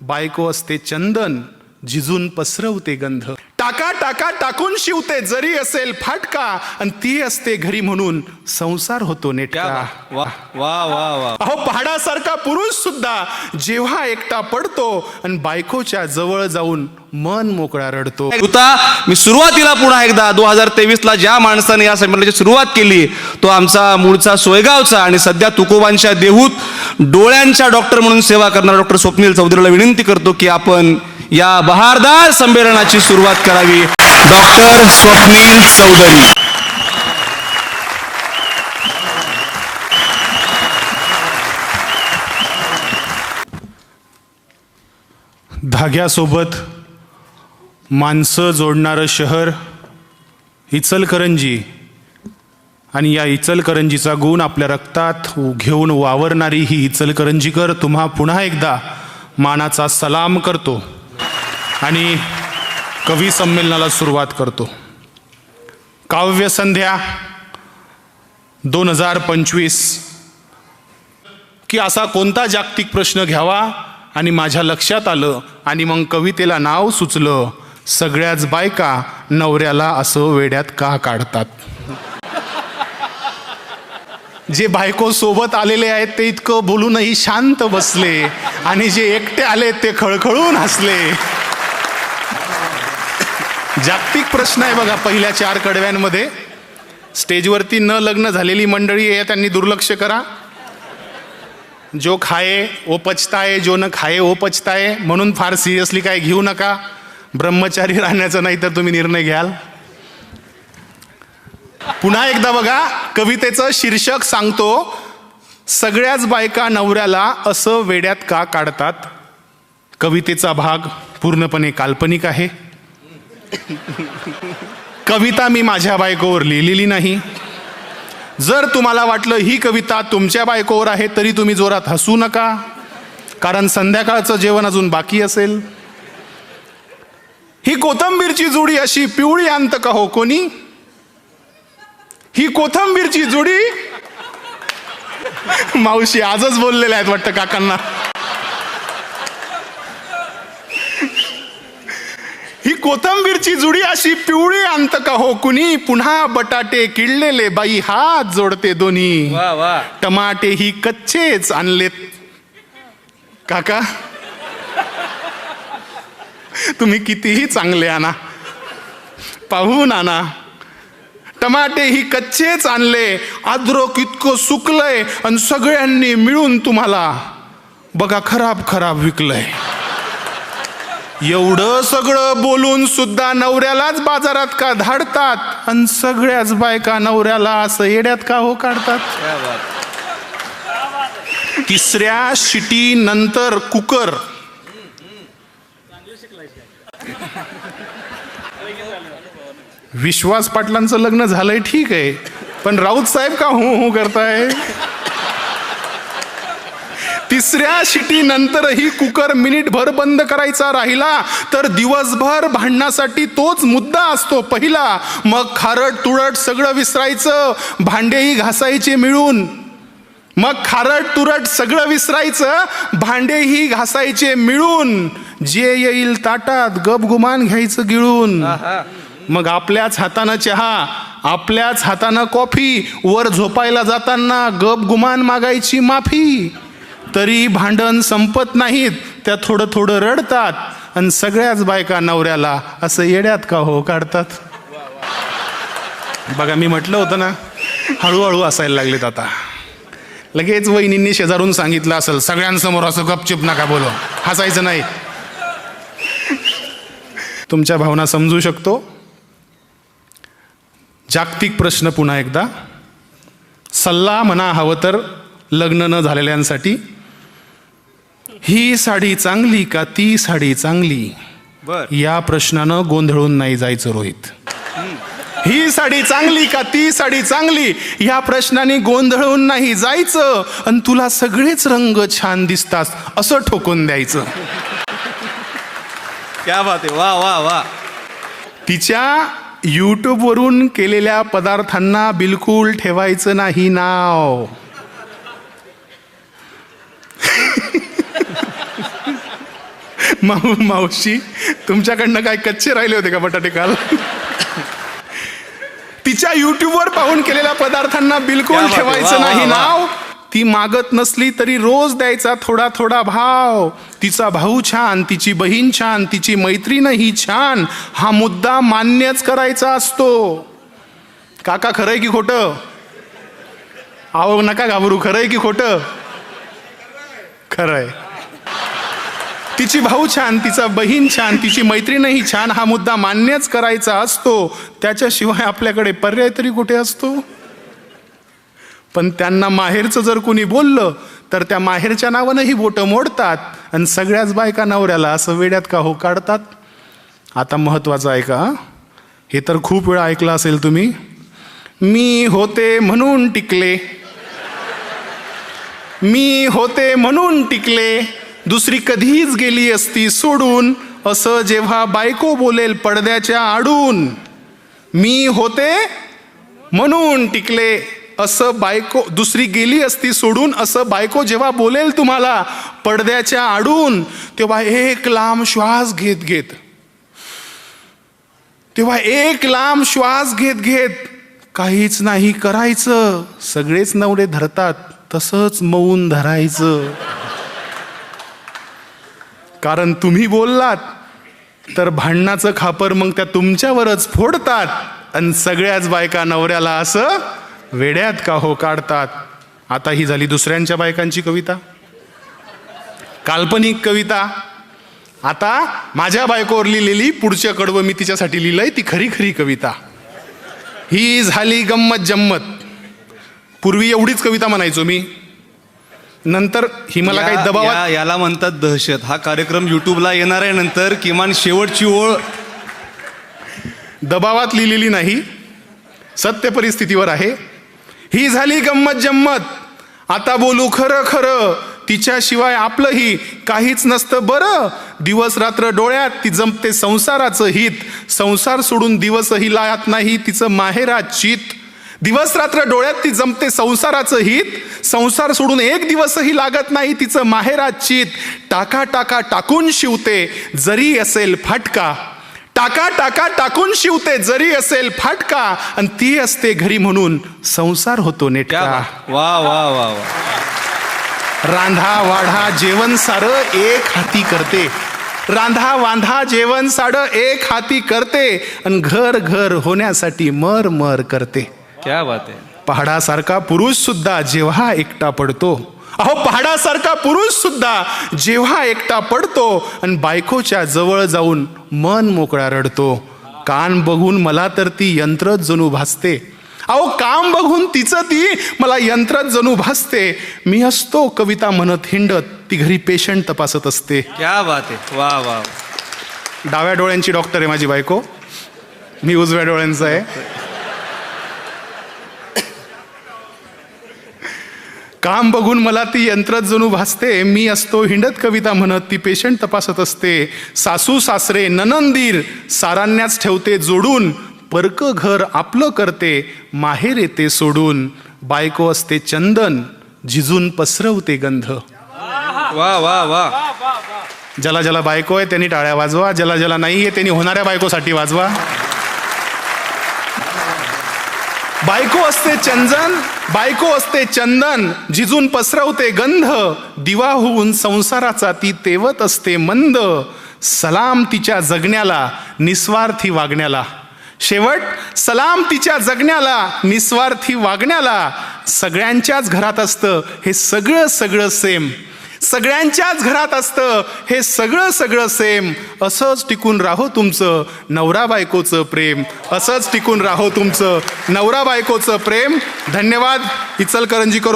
बायको असते चंदन झिजून पसरवते गंध. टाका टाका टाकून शिवते. जरी असेल फाटका आणि ती असते घरी म्हणून संसार होतो नेटका. वा वा वा वा. अहो पहाडासारखा पुरुष सुद्धा जेव्हा एकटा पडतो आणि बायकोच्या जवळ जाऊन मन मोकळा रडतो. होता मी सुरुवातीला पुन्हा एकदा दोन हजार तेवीस ला ज्या माणसाने या संमेलनाची सुरुवात केली तो आमचा मूळचा सोयगावचा आणि सध्या तुकोबांच्या देहूत डोळ्यांच्या डॉक्टर म्हणून सेवा करणारा डॉक्टर स्वप्नील चौधरीला विनंती करतो की आपण या बहारदार संमेलनाची सुरुवात करावी. डॉक्टर स्वप्नील चौधरी. धाग्यासोबत माणसं जोडणारं शहर इचलकरंजी आणि या इचलकरंजीचा गुण आपल्या रक्तात घेऊन वावरणारी ही इचलकरंजीकर तुम्हा पुन्हा एकदा मानाचा सलाम करतो. आणि कवी संमेलनाला सुरुवात करतो. काव्यसंध्या दोन हजार पंचवीस. की असा कोणता जागतिक प्रश्न घ्यावा आणि माझ्या लक्षात आलं आणि मग कवितेला नाव सुचलं. सगळ्याच बायका नवऱ्याला असं वेड्यात का काढतात? जे बायको सोबत आलेले आहेत ते इतकं बोलूनही शांत बसले आणि जे एकटे आले ते खळखळून हसले. जागतिक प्रश्न आहे बघा पहिल्या चार कडव्यांमध्ये. स्टेजवरती न लग्न झालेली मंडळी आहे त्यांनी दुर्लक्ष करा. जो खाये ओ पचताय जो न खाये ओ पचताय म्हणून फार सिरियसली काय घेऊ नका. ब्रह्मचारी राहण्याचं नाही तर तुम्ही निर्णय घ्याल. पुन्हा एकदा बघा कवितेचं शीर्षक सांगतो सगळ्याच बायका नवऱ्याला असं वेड्यात का काढतात? कवितेचा भाग पूर्णपणे काल्पनिक आहे. कविता मी माझ्या बायकोवर लिहिलेली नाही. जर तुम्हाला वाटलं ही कविता तुमच्या बायकोवर आहे तरी तुम्ही जोरात हसू नका कारण संध्याकाळचं जेवण अजून बाकी असेल. ही कोथंबीरची जुडी अशी पिवळी अंत का हो कोणी? ही कोथंबीरची जुडी? मावशी आजच बोललेल्या आहेत वाटतं काकांना. कोथंबीरची जुडी अशी पिवळी अंत का हो कुणी? पुन्हा बटाटे किडलेले बाई हात जोडते दोन्ही. टमाटे ही कच्चेच आणलेत. काका तुम्ही कितीही चांगले आणा. पाहून आणा. टमाटे ही कच्चेच आणले. अद्रक इतकं सुकलंय आणि सगळ्यांनी मिळून तुम्हाला बघा खराब खराब विकलंय. एवढं सगळं बोलून सुद्धा नवऱ्यालाच बाजारात का धाडतात? आणि सगळ्याच बायका नवऱ्याला असं येड्यात का हो काढतात? तिसऱ्या शिटी नंतर कुकर. विश्वास पाटलांचं लग्न झालंय ठीक आहे. पण राऊत साहेब का हू हू करताय? तिसऱ्या शिटी नंतरही कुकर मिनिटभर बंद करायचा राहिला तर दिवसभर भांडणासाठी तोच मुद्दा असतो पहिला. मग खारट तुरट सगळं विसरायचं भांडेही घासायचे मिळून. मग खारट तुरट सगळं विसरायचं भांडेही घासायचे मिळून. जे येईल ताटात गपगुमान घ्यायचं गिळून. मग आपल्याच हातानं चहा आपल्याच हातानं कॉफी वर झोपायला जाताना गपगुमान मागायची माफी. तरी भांडण संपत नाहीत. त्या थोडं थोडं रडतात. आणि सगळ्याच बायका नवऱ्याला असं येड्यात का हो काढतात? बघा मी म्हटलं होतं ना हळूहळू असायला लागलेत आता. लगेच वहिनींनी शेजारून सांगितलं असेल सगळ्यांसमोर असं गपचिप नका बोलो. हसायचं नाही. तुमच्या भावना समजू शकतो. जागतिक प्रश्न पुन्हा एकदा. सल्ला म्हणा हवं तर लग्न न झालेल्यांसाठी. ही साडी चांगली का ती साडी चांगली? बर. या प्रश्नानं गोंधळून नाही जायचं रोहित. ही साडी चांगली का ती साडी चांगली? या प्रश्नाने गोंधळून नाही जायचं आणि तुला सगळेच रंग छान दिसतात असं ठोकून द्यायचं. क्या बात आहे. वा वा वा. तिच्या यूट्यूबवरून केलेल्या पदार्थांना बिलकुल ठेवायचं नाही नाव. माऊ मावशी तुमच्याकडनं काय कच्चे राहिले होते का बटाटे काल? तिच्या युट्यूबवर पाहून केलेल्या पदार्थांना बिलकुल आहे. ठेवायचं नाही. नाव. ती मागत नसली तरी रोज द्यायचा थोडा थोडा भाव. तिचा भाऊ छान तिची बहीण छान तिची मैत्रीणही छान. हा मुद्दा मान्यच करायचा असतो. काका खरंय की खोटं? अहो नका घाबरू खरंय की खोटं? खरंय. तिची भाऊ छान तिचा बहीण छान तिची मैत्रीणही छान हा मुद्दा मान्यच करायचा असतो. त्याच्याशिवाय आपल्याकडे पर्याय तरी कुठे असतो? पण त्यांना माहेरचं जर कुणी बोललं तर त्या माहेरच्या नावानंही बोटं मोडतात आणि सगळ्याच बायका नवऱ्याला असं वेड्यात का हो काढतात? आता महत्वाचं आहे का? हे तर खूप वेळा ऐकलं असेल तुम्ही. मी होते म्हणून टिकले. मी होते म्हणून टिकले. दुसरी कधीच गेली असती सोडून असं जेव्हा बायको बोलेल पडद्याच्या आडून मी होते म्हणून टिकले असं बायको दुसरी गेली असती सोडून असं बायको जेव्हा बोलेल तुम्हाला पडद्याच्या आडून तेव्हा एक लांब श्वास घेत घेत तेव्हा एक लांब श्वास घेत घेत काहीच नाही करायचं सगळेच नवरे धरतात तसंच मौन धरायचं. कारण तुम्ही बोललात. तर भांडणाचं खापर मग त्या तुमच्यावरच फोडतात. आणि सगळ्याच बायका नवऱ्याला असं वेड्यात का हो काढतात. आता ही झाली दुसऱ्यांच्या बायकांची कविता. काल्पनिक कविता. आता माझ्या बायकोवर लिहिलेली पुढच्या कडवं मी तिच्यासाठी लिहिलंय ती खरी खरी कविता. ही झाली गंमत जम्मत. पूर्वी एवढीच कविता म्हणायचो मी. नंतर ही मला काही दबावात या- याला म्हणतात दहशत. हा कार्यक्रम युट्यूबला येणार आहे. नंतर किमान शेवटची ओळ दबावात लिहिलेली नाही. सत्य परिस्थितीवर आहे. ही झाली गंमत जम्मत. आता बोलू खरं खरं. तिच्याशिवाय आपलंही काहीच नसतं बरं. दिवस रात्र डोळ्यात ती जमते संसाराचं हित. संसार सोडून दिवसही लायात नाही तिचं माहेरात चित. दिवस रात्र डोळ्यात ती जमते संसाराचं हित. संसार सोडून एक दिवसही लागत नाही तिचं माहेरात चित. टाका टाका टाकून शिवते जरी असेल फाटका. टाका टाका टाकून शिवते जरी असेल फाटका. आणि ती असते घरी म्हणून संसार होतो नेटका. वा वा वा वा. रांधा वाढा जेवण सारं एक हाती करते. रांधा वांधा जेवण साडं एक हाती करते. आणि घर घर होण्यासाठी मर मर करते. क्या बात आहे पहाडासारखा पुरुष सुद्धा जेव्हा एकटा पडतो अहो पहाडासारखा पुरुष सुद्धा जेव्हा एकटा पडतो आणि बायकोच्या जवळ जाऊन मन मोकळा रडतो. कान बघून मला तर ती यंत्रच जणू भासते. अहो काम बघून तिचं ती मला यंत्रच जणू भासते. मी असतो कविता म्हणत हिंडत ती घरी पेशंट तपासत असते. क्या बात आहे वा वा वा. डाव्या डोळ्यांची डॉक्टर आहे माझी बायको. मी उजव्या डोळ्यांचा आहे. काम बघून मला ती यंत्रच जणू भासते. मी असतो हिंडत कविता म्हणत ती पेशंट तपासत असते. सासू सासरे ननंदीर सारांण्याच ठेवते जोडून. परक घर आपलं करते माहेर येते सोडून. बायको असते चंदन झिजून पसरवते गंध. वा वा वा. ज्याला ज्याला बायको आहे त्यांनी टाळ्या वाजवा. ज्याला ज्याला नाही आहे त्यांनी होणाऱ्या बायकोसाठी वाजवा. बायको असते चंदन बायको असते चंदन जिजून पसरवते गंध. दिवा होऊन संसाराचा ती तेवत असते मंद. सलाम तिच्या जगण्याला निस्वार्थी वागण्याला. शेवट सलाम तिच्या जगण्याला निस्वार्थी वागण्याला. सगळ्यांच्याच घरात असतं हे सगळं सगळं सेम सगळ्यांच्याच घरात असतं. हे सगळं सगळं सेम असंच टिकून राहो तुमचं नवरा बायकोचं प्रेम. असंच टिकून राहो तुमचं नवरा बायकोचं प्रेम. धन्यवाद. इचलकरंजी करून